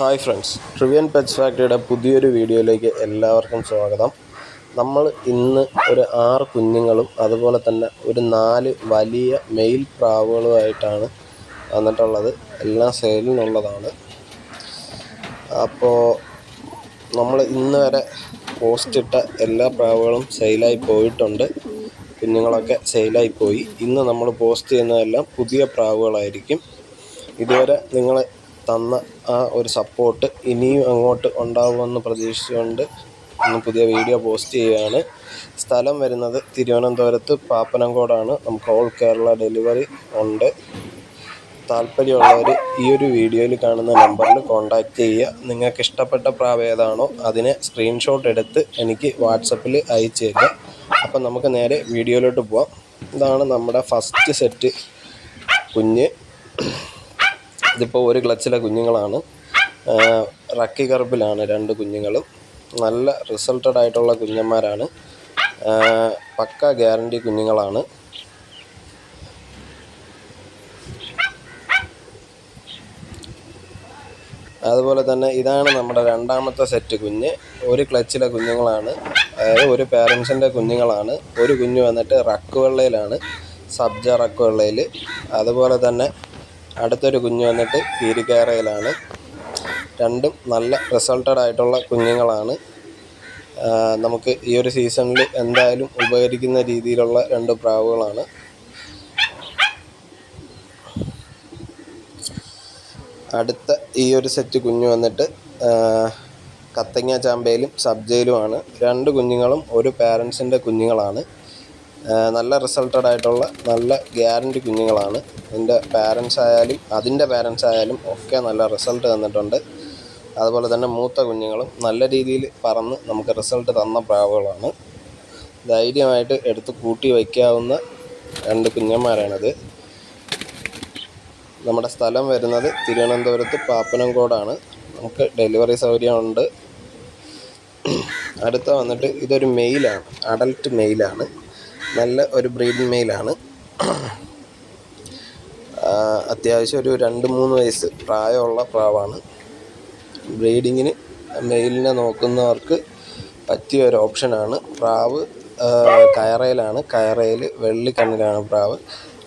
Hi friends ട്രിവിയൻ pets ഫാക്ടറിയുടെ പുതിയൊരു വീഡിയോയിലേക്ക് എല്ലാവർക്കും സ്വാഗതം. നമ്മൾ ഇന്ന് ഒരു ആറ് കുഞ്ഞുങ്ങളും അതുപോലെ തന്നെ ഒരു നാല് വലിയ മെയിൽ പ്രാവുകളുമായിട്ടാണ് വന്നിട്ടുള്ളത്. എല്ലാം സെയിലിനുള്ളതാണ് അപ്പോൾ നമ്മൾ ഇന്ന് വരെ പോസ്റ്റിട്ട എല്ലാ പ്രാവുകളും സെയിലായി പോയിട്ടുണ്ട്. കുഞ്ഞുങ്ങളൊക്കെ സെയിലായി പോയി. ഇന്ന് നമ്മൾ പോസ്റ്റ് ചെയ്യുന്നതെല്ലാം പുതിയ പ്രാവുകളായിരിക്കും. ഇതുവരെ നിങ്ങൾ തന്ന ആ ഒരു സപ്പോർട്ട് ഇനിയും അങ്ങോട്ട് ഉണ്ടാകുമെന്ന് പ്രതീക്ഷിച്ചുകൊണ്ട് ഇന്ന് പുതിയ വീഡിയോ പോസ്റ്റ് ചെയ്യുകയാണ്. സ്ഥലം വരുന്നത് തിരുവനന്തപുരത്ത് പാപ്പനംകോടാണ്. നമുക്ക് ഓൾ കേരള ഡെലിവറി ഉണ്ട്. താല്പര്യമുള്ളവർ ഈ ഒരു വീഡിയോയിൽ കാണുന്ന നമ്പറിൽ കോൺടാക്റ്റ് ചെയ്യുക. നിങ്ങൾക്ക് ഇഷ്ടപ്പെട്ട പ്രാവ് ഏതാണോ അതിനെ സ്ക്രീൻഷോട്ട് എടുത്ത് എനിക്ക് വാട്സപ്പിൽ അയച്ചു തരിക. അപ്പം നമുക്ക് നേരെ വീഡിയോയിലോട്ട് പോവാം. ഇതാണ് നമ്മുടെ ഫസ്റ്റ് സെറ്റ് കുഞ്ഞ് ഇതിപ്പോൾ ഒരു ക്ലച്ചിലെ കുഞ്ഞുങ്ങളാണ്. റക്കി കറുപ്പിലാണ് രണ്ട് കുഞ്ഞുങ്ങളും. നല്ല റിസൾട്ടഡ് ആയിട്ടുള്ള കുഞ്ഞന്മാരാണ്. പക്ക ഗ്യാരണ്ടി കുഞ്ഞുങ്ങളാണ്. അതുപോലെ തന്നെ ഇതാണ് നമ്മുടെ രണ്ടാമത്തെ സെറ്റ് കുഞ്ഞ്. ഒരു ക്ലച്ചിലെ കുഞ്ഞുങ്ങളാണ്. അതായത് ഒരു പേരൻസിന്റെ കുഞ്ഞുങ്ങളാണ്. ഒരു കുഞ്ഞ് വന്നിട്ട് റക്ക് വെള്ളയിലാണ്. സബ്ജ റക്ക് വെള്ളയിൽ അതുപോലെ തന്നെ അടുത്തൊരു കുഞ്ഞ് വന്നിട്ട് പീരിക്കാറയിലാണ് രണ്ടും നല്ല റിസൾട്ടഡ് ആയിട്ടുള്ള കുഞ്ഞുങ്ങളാണ്. നമുക്ക് ഈ ഒരു സീസണിൽ എന്തായാലും ഉപകരിക്കുന്ന രീതിയിലുള്ള രണ്ട് പ്രാവുകളാണ്. അടുത്ത ഈ ഒരു സെറ്റ് കുഞ്ഞു വന്നിട്ട് കത്തങ്ങ ചാമ്പയിലും സബ്ജയിലുമാണ് രണ്ട് കുഞ്ഞുങ്ങളും ഒരു പാരൻസിന്റെ കുഞ്ഞുങ്ങളാണ്. നല്ല റിസൾട്ടഡ് ആയിട്ടുള്ള നല്ല ഗ്യാരണ്ടി കുഞ്ഞുങ്ങളാണ്. എന്റെ പാരൻസ് ആയാലും അതിന്റെ പാരൻസ് ആയാലും ഒക്കെ നല്ല റിസൾട്ട് തന്നിട്ടുണ്ട്. അതുപോലെ തന്നെ മൂത്ത കുഞ്ഞുങ്ങളും നല്ല രീതിയിൽ പറന്ന് നമുക്ക് റിസൾട്ട് തന്ന പ്രാവുകളാണ്. ധൈര്യമായിട്ട് എടുത്ത് കൂട്ടി വയ്ക്കാവുന്ന രണ്ട് കുഞ്ഞന്മാരാണിത്. നമ്മുടെ സ്ഥലം വരുന്നത് തിരുവനന്തപുരത്ത് പാപ്പനംകോടാണ്. നമുക്ക് ഡെലിവറി സൗകര്യമുണ്ട് അടുത്ത വന്നിട്ട് ഇതൊരു മെയിലാണ് അഡൽട്ട് മെയിലാണ് നല്ല ഒരു ബ്രീഡിംഗ് മെയിലാണ്. അത്യാവശ്യം ഒരു രണ്ട് മൂന്ന് വയസ്സ് പ്രായമുള്ള പ്രാവാണ്. ബ്രീഡിങ്ങിന് മെയിലിനെ നോക്കുന്നവർക്ക് പറ്റിയ ഒരു ഓപ്ഷനാണ്. പ്രാവ് കയറയിലാണ്. കയറയിൽ വെള്ളിക്കണ്ണിലാണ് പ്രാവ്.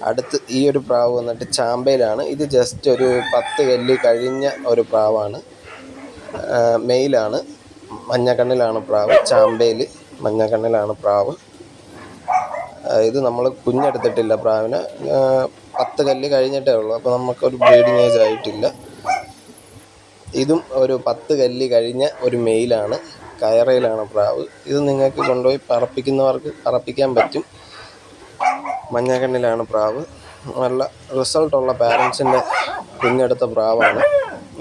അടുത്ത് ഈ ഒരു പ്രാവ് വന്നിട്ട് ചാമ്പയിലാണ്. ഇത് ജസ്റ്റ് ഒരു പത്ത് കല്ല് കഴിഞ്ഞ ഒരു പ്രാവാണ്. മെയിലാണ്. മഞ്ഞക്കണ്ണിലാണ് പ്രാവ്. ചാമ്പയിൽ മഞ്ഞക്കണ്ണിലാണ് പ്രാവ്. ഇത് നമ്മൾ കുഞ്ഞെടുത്തിട്ടില്ല പ്രാവിന്. പത്ത് കല്ല് കഴിഞ്ഞിട്ടേ ഉള്ളൂ. അപ്പോൾ നമുക്കൊരു ബ്രീഡിങ് ഏജ് ആയിട്ടില്ല. ഇതും ഒരു പത്ത് കല്ല് കഴിഞ്ഞ ഒരു മെയിലാണ്. കയറയിലാണ് പ്രാവ്. ഇത് നിങ്ങൾക്ക് കൊണ്ടുപോയി പറപ്പിക്കുന്നവർക്ക് പറപ്പിക്കാൻ പറ്റും. മഞ്ഞക്കണ്ണിലാണ് പ്രാവ്. നല്ല റിസൾട്ടുള്ള പാരൻസിന്റെ കുഞ്ഞെടുത്ത പ്രാവാണ്.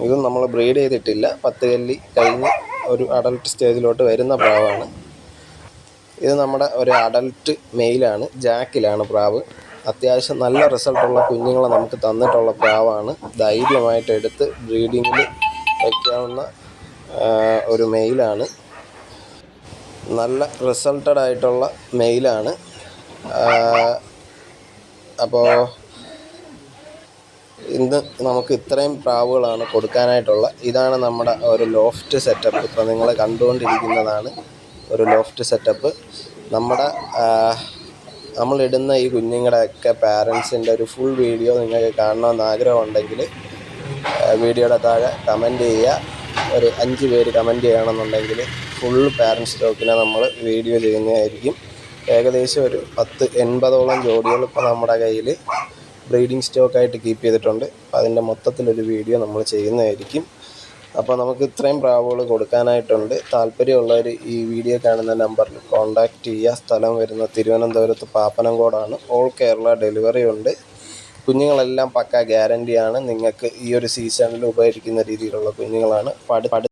ഇതും നമ്മൾ ബ്രീഡ് ചെയ്തിട്ടില്ല. പത്ത് കല്ല് കഴിഞ്ഞ് ഒരു അഡൽട്ട് സ്റ്റേജിലോട്ട് വരുന്ന പ്രാവാണ്. ഇത് നമ്മുടെ ഒരു അഡൽട്ട് മെയിലാണ് ജാക്കിലാണ് പ്രാവ്. അത്യാവശ്യം നല്ല റിസൾട്ടുള്ള കുഞ്ഞുങ്ങളെ നമുക്ക് തന്നിട്ടുള്ള പ്രാവാണ്. ധൈര്യമായിട്ട് എടുത്ത് ബ്രീഡിങ്ങിൽ വയ്ക്കാവുന്ന ഒരു മെയിലാണ് നല്ല റിസൾട്ടഡ് ആയിട്ടുള്ള മെയിലാണ് അപ്പോൾ ഇന്ന് നമുക്ക് ഇത്രയും പ്രാവുകളാണ് കൊടുക്കാനായിട്ടുള്ള. ഇതാണ് നമ്മുടെ ഒരു ലോഫ്റ്റ് സെറ്റപ്പ് ഇപ്പോൾ നിങ്ങൾ കണ്ടുകൊണ്ടിരിക്കുന്നതാണ്. ഒരു ലോഫ്റ്റ് സെറ്റപ്പ് നമ്മുടെ നമ്മളിടുന്ന ഈ കുഞ്ഞുങ്ങളുടെയൊക്കെ പാരൻസിന്റെ ഒരു ഫുൾ വീഡിയോ നിങ്ങൾക്ക് കാണണമെന്ന് ആഗ്രഹമുണ്ടെങ്കിൽ വീഡിയോയുടെ താഴെ കമന്റ് ചെയ്യുക. ഒരു അഞ്ച് പേര് കമന്റ് ചെയ്യണമെന്നുണ്ടെങ്കിൽ ഫുൾ പാരൻസ് സ്റ്റോക്കിനെ നമ്മൾ വീഡിയോ ചെയ്യുന്നതായിരിക്കും. ഏകദേശം ഒരു പത്ത് എൺപതോളം ജോഡികൾ ഇപ്പോൾ നമ്മുടെ കയ്യിൽ ബ്രീഡിംഗ് സ്റ്റോക്കായിട്ട് കീപ്പ് ചെയ്തിട്ടുണ്ട്. അപ്പോൾ അതിന്റെ മൊത്തത്തിലൊരു വീഡിയോ നമ്മൾ ചെയ്യുന്നതായിരിക്കും. അപ്പോൾ നമുക്ക് ഇത്രയും പ്രാവുകൾ കൊടുക്കാനായിട്ടുണ്ട്. താല്പര്യമുള്ളവർ ഈ വീഡിയോ കാണുന്ന നമ്പറിൽ കോൺടാക്റ്റ് ചെയ്യുക. സ്ഥലം വരുന്ന തിരുവനന്തപുരത്ത് പാപ്പനംകോടാണ്. ഓൾ കേരള ഡെലിവറി ഉണ്ട്. കുഞ്ഞുങ്ങളെല്ലാം പക്ക ഗ്യാരണ്ടിയാണ് നിങ്ങൾക്ക് ഈ ഒരു സീസണിൽ ഉപയോഗിക്കുന്ന രീതിയിലുള്ള കുഞ്ഞുങ്ങളാണ്.